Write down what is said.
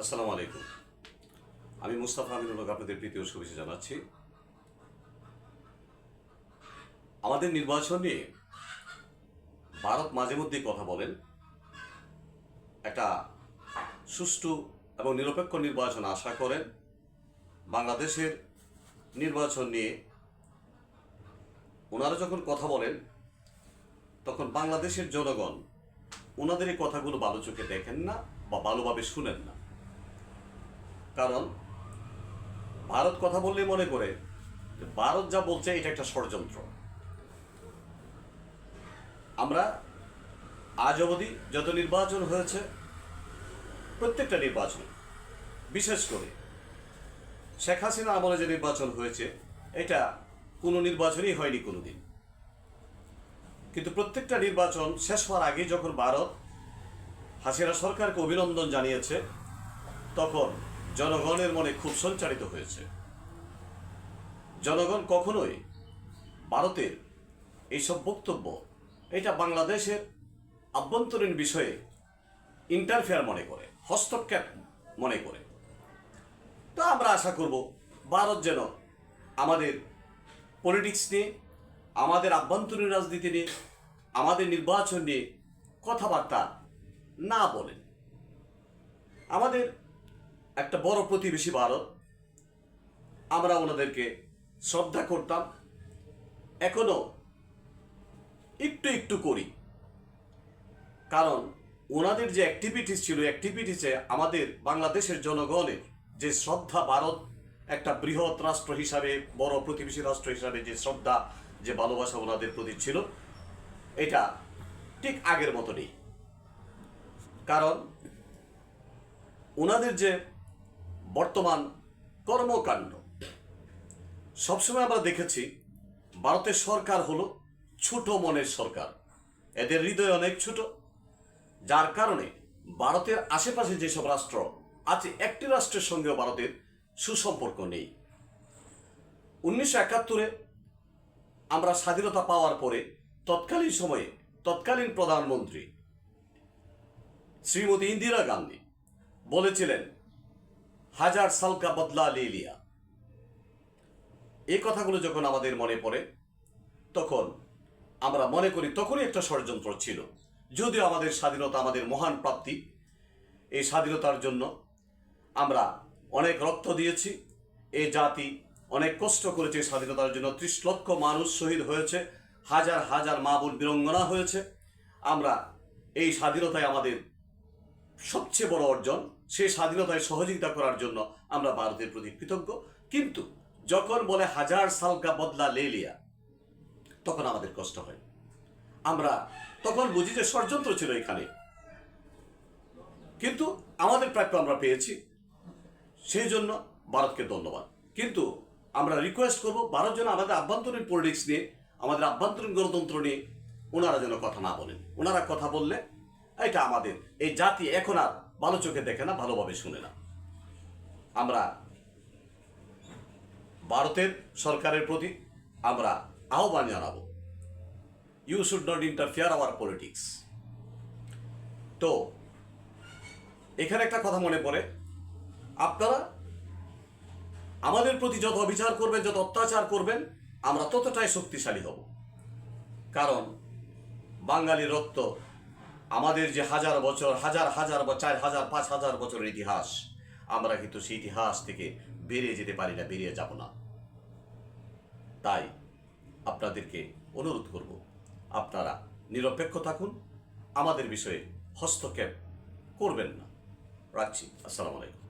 আসসালামু আলাইকুম। আমি মুস্তাফা আমিনুল হক আপনাদের ও শুভেচ্ছা জানাচ্ছি। আমাদের নির্বাচন নিয়ে ভারত মাঝে মধ্যেই কথা বলেন। একটা সুষ্ঠু এবং নিরপেক্ষ নির্বাচন আশা করেন। বাংলাদেশের নির্বাচন নিয়ে ওনারা যখন কথা বলেন, তখন বাংলাদেশের জনগণ ওনাদের এই কথাগুলো ভালো চোখে দেখেন না বা ভালোভাবে শুনেন না। কারণ ভারত কথা বললে মনে করে ভারত যা বলছে, এটা একটা ষড়যন্ত্র। আমরা আজ অবধি যত নির্বাচন হয়েছে, প্রত্যেকটা নির্বাচন, বিশেষ করে শেখ হাসিনা আমলে যে নির্বাচন হয়েছে, এটা কোনো নির্বাচনই হয়নি কোনোদিন। কিন্তু প্রত্যেকটা নির্বাচন শেষ হওয়ার আগে যখন ভারত হাসিনা সরকারকে অভিনন্দন জানিয়েছে, তখন জনগণের মনে খুব সঞ্চারিত হয়েছে। জনগণ কখনোই ভারতের এইসব বক্তব্য, এটা বাংলাদেশের আভ্যন্তরীণ বিষয়ে ইন্টারফেয়ার মনে করে, হস্তক্ষেপ মনে করে। তো আমরা আশা করব, ভারত যেন আমাদের পলিটিক্স নিয়ে, আমাদের আভ্যন্তরীণ রাজনীতি নিয়ে, আমাদের নির্বাচন নিয়ে কথাবার্তা না বলেন আমাদের একটা বড় প্রতিবেশী ভারত। আমরা ওনাদেরকে শ্রদ্ধা করতাম। এখনও একটু একটু করি। কারণ ওনাদের যে অ্যাক্টিভিটিস ছিল অ্যাক্টিভিটিসে আমাদের বাংলাদেশের জনগণের যে শ্রদ্ধা ভারত, একটা বৃহৎ রাষ্ট্র হিসাবে, বড় প্রতিবেশী রাষ্ট্র হিসাবে যে শ্রদ্ধা, যে ভালোবাসা ওনাদের প্রতি ছিল, এটা ঠিক আগের মতো নেই কারণ ওনাদের যে বর্তমান কর্মকাণ্ড। সবসময় আমরা দেখেছি, ভারতের সরকার হলো ছোট মনের সরকার। এদের হৃদয় অনেক ছোট। যার কারণে ভারতের আশেপাশে যেসব রাষ্ট্র আছে, একটি রাষ্ট্রের সঙ্গেও ভারতের সুসম্পর্ক নেই। উনিশশো একাত্তরে আমরা স্বাধীনতা পাওয়ার পরে তৎকালীন সময়ে তৎকালীন প্রধানমন্ত্রী শ্রীমতী ইন্দিরা গান্ধী বলেছিলেন হাজার সালকা বদলা লে লিয়া। এই কথাগুলো যখন আমাদের মনে পড়ে, তখন আমরা মনে করি তখনই একটা ষড়যন্ত্র ছিল। যদিও আমাদের স্বাধীনতা আমাদের মহান প্রাপ্তি, এই স্বাধীনতার জন্য আমরা অনেক রক্ত দিয়েছি। এই জাতি অনেক কষ্ট করেছে স্বাধীনতার জন্য। ত্রিশ লক্ষ মানুষ শহীদ হয়েছে, হাজার হাজার মা বোন বীরঙ্গনা হয়েছে। আমরা এই স্বাধীনতায় আমাদের সবচেয়ে বড় অর্জন। সেই স্বাধীনতায় সহযোগিতা করার জন্য আমরা ভারতের প্রতি কৃতজ্ঞ। কিন্তু যখন বলে হাজার সালকা বদলা লেলিয়া তখন আমাদের কষ্ট হয়। আমরা তখন বুঝি যে ষড়যন্ত্র ছিল এখানে। কিন্তু আমাদের প্রাপ্য আমরা পেয়েছি। সেই জন্য ভারতকে ধন্যবাদ। কিন্তু আমরা রিকোয়েস্ট করব, ভারত যেন আমাদের আভ্যন্তরীণ পলিটিক্স নিয়ে, আমাদের আভ্যন্তরীণ গণতন্ত্র নিয়ে ওনারা যেন কথা না বলেন। ওনারা কথা বললে, এটা আমাদের, এই জাতি এখন আর ভালো চোখে দেখে না, ভালোভাবে শুনে না। আমরা ভারতের সরকারের প্রতি আমরা আহ্বান জানাব। You should not interfere our politics তো, এখানে একটা কথা মনে পড়ে। আপনারা আমাদের প্রতি যত অবিচার করবেন, যত অত্যাচার করবেন, আমরা ততটাই শক্তিশালী হব। কারণ বাঙালির রক্ত আমাদের যে হাজার বছর, হাজার হাজার বা চার হাজার, পাঁচ হাজার বছরের ইতিহাস, আমরা কিন্তু সেই ইতিহাস থেকে বেরিয়ে যেতে পারি না, বেরিয়ে যাব না। তাই আপনাদেরকে অনুরোধ করব, আপনারা নিরপেক্ষ থাকুন, আমাদের বিষয়ে হস্তক্ষেপ করবেন না। রাখছি, আসসালামু আলাইকুম।